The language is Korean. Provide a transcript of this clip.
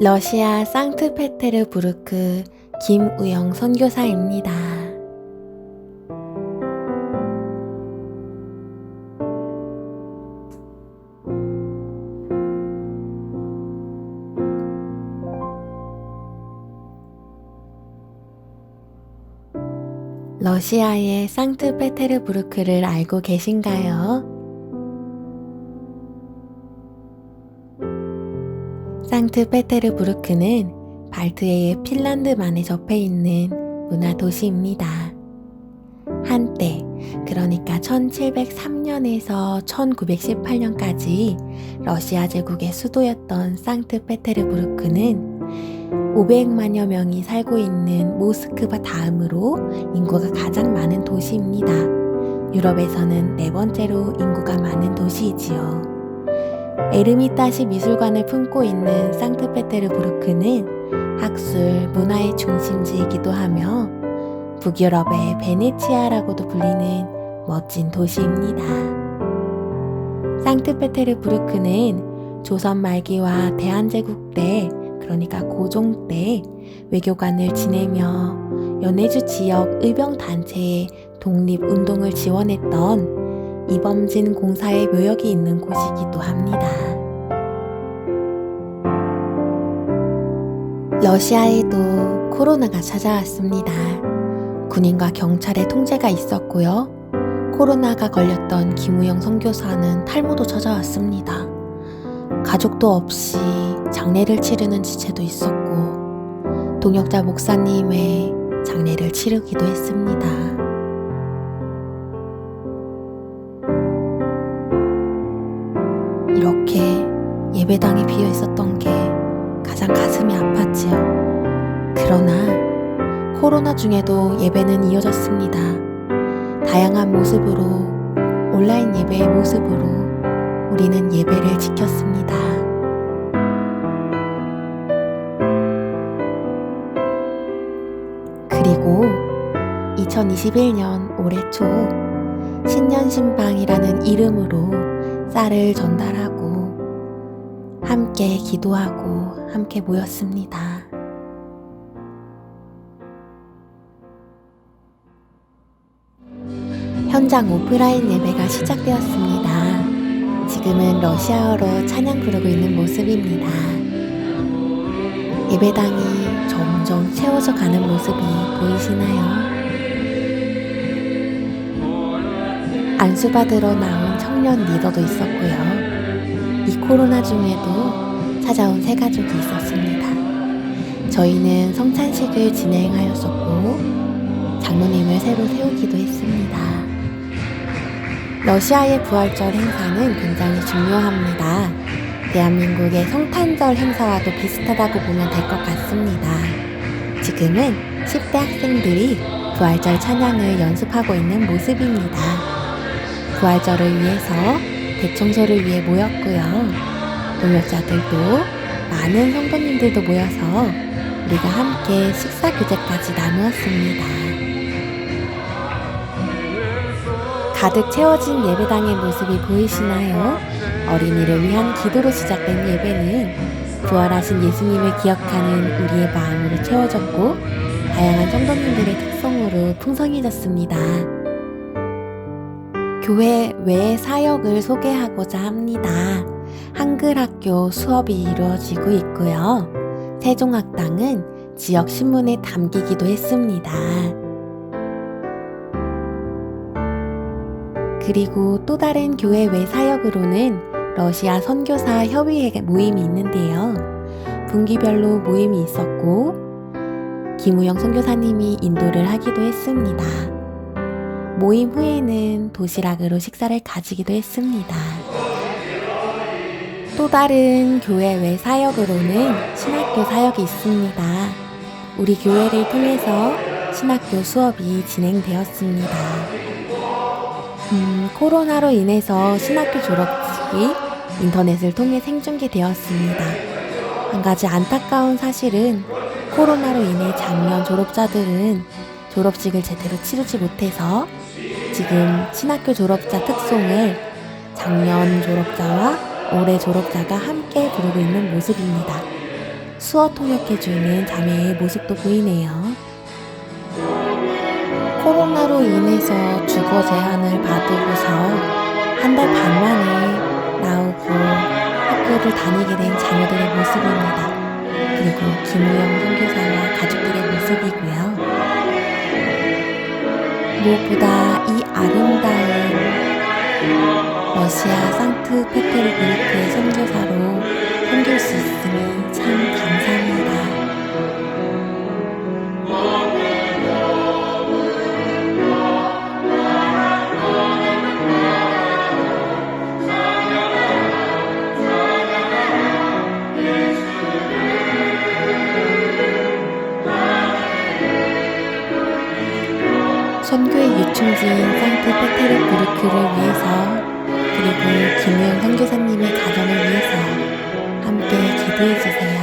러시아 상트페테르부르크 김우영 선교사입니다. 러시아의 상트페테르부르크를 알고 계신가요? 상트페테르부르크는 발트해의 핀란드만에 접해 있는 문화 도시입니다. 한때, 그러니까 1703년에서 1918년까지 러시아 제국의 수도였던 상트페테르부르크는 500만여 명이 살고 있는 모스크바 다음으로 인구가 가장 많은 도시입니다. 유럽에서는 네 번째로 인구가 많은 도시이지요. 에르미타시 미술관을 품고 있는 상트페테르부르크는 학술, 문화의 중심지이기도 하며 북유럽의 베네치아라고도 불리는 멋진 도시입니다. 상트페테르부르크는 조선 말기와 대한제국 때, 그러니까 고종 때 외교관을 지내며 연해주 지역 의병 단체의 독립 운동을 지원했던 이범진 공사의 묘역이 있는 곳이기도 합니다. 러시아에도 코로나가 찾아왔습니다. 군인과 경찰의 통제가 있었고요. 코로나가 걸렸던 김우영 선교사는 탈모도 찾아왔습니다. 가족도 없이 장례를 치르는 지체도 있었고, 동역자 목사님의 장례를 치르기도 했습니다. 예배당이 비어 있었던 게 가장 가슴이 아팠지요. 그러나 코로나 중에도 예배는 이어졌습니다. 다양한 모습으로 온라인 예배의 모습으로 우리는 예배를 지켰습니다. 그리고 2021년 올해 초 신년 신방이라는 이름으로 쌀을 전달하고 함께 기도하고 함께 모였습니다. 현장 오프라인 예배가 시작되었습니다. 지금은 러시아어로 찬양 부르고 있는 모습입니다. 예배당이 점점 채워져 가는 모습이 보이시나요? 안수받으러 나온 청년 리더도 있었고요. 이 코로나 중에도 찾아온 새 가족이 있었습니다. 저희는 성찬식을 진행하였었고, 장로님을 새로 세우기도 했습니다. 러시아의 부활절 행사는 굉장히 중요합니다. 대한민국의 성탄절 행사와도 비슷하다고 보면 될 것 같습니다. 지금은 10대 학생들이 부활절 찬양을 연습하고 있는 모습입니다. 부활절을 위해서 대청소를 위해 모였고요. 동역자들도 많은 성도님들도 모여서 우리가 함께 식사 교제까지 나누었습니다. 가득 채워진 예배당의 모습이 보이시나요? 어린이를 위한 기도로 시작된 예배는 부활하신 예수님을 기억하는 우리의 마음으로 채워졌고 다양한 성도님들의 특성으로 풍성해졌습니다. 교회 외 사역을 소개하고자 합니다. 한글학교 수업이 이루어지고 있고요. 세종학당은 지역 신문에 담기기도 했습니다. 그리고 또 다른 교회 외 사역으로는 러시아 선교사 협의회 모임이 있는데요. 분기별로 모임이 있었고, 김우영 선교사님이 인도를 하기도 했습니다. 모임 후에는 도시락으로 식사를 가지기도 했습니다. 또 다른 교회 외 사역으로는 신학교 사역이 있습니다. 우리 교회를 통해서 신학교 수업이 진행되었습니다. 음, 코로나로 인해서 신학교 졸업식이 인터넷을 통해 생중계되었습니다. 한 가지 안타까운 사실은 코로나로 인해 작년 졸업자들은 졸업식을 제대로 치르지 못해서 지금 신학교 졸업자 특송을 작년 졸업자와 올해 졸업자가 함께 부르고 있는 모습입니다. 수어 통역해주는 자매의 모습도 보이네요. 코로나로 인해서 주거 제한을 받으고서 한 달 반 만에 나오고 학교를 다니게 된 자녀들의 모습입니다. 그리고 김우영 선교사와 가족들의 모습이고요. 무엇보다 이 아름다운 러시아 상트페테르부르크의 선교사로 섬길 수 있으니 참 유충지인 상트 페테르부르크를 위해서 그리고 김우영 선교사님의 가정을 위해서 함께 기도해 주세요.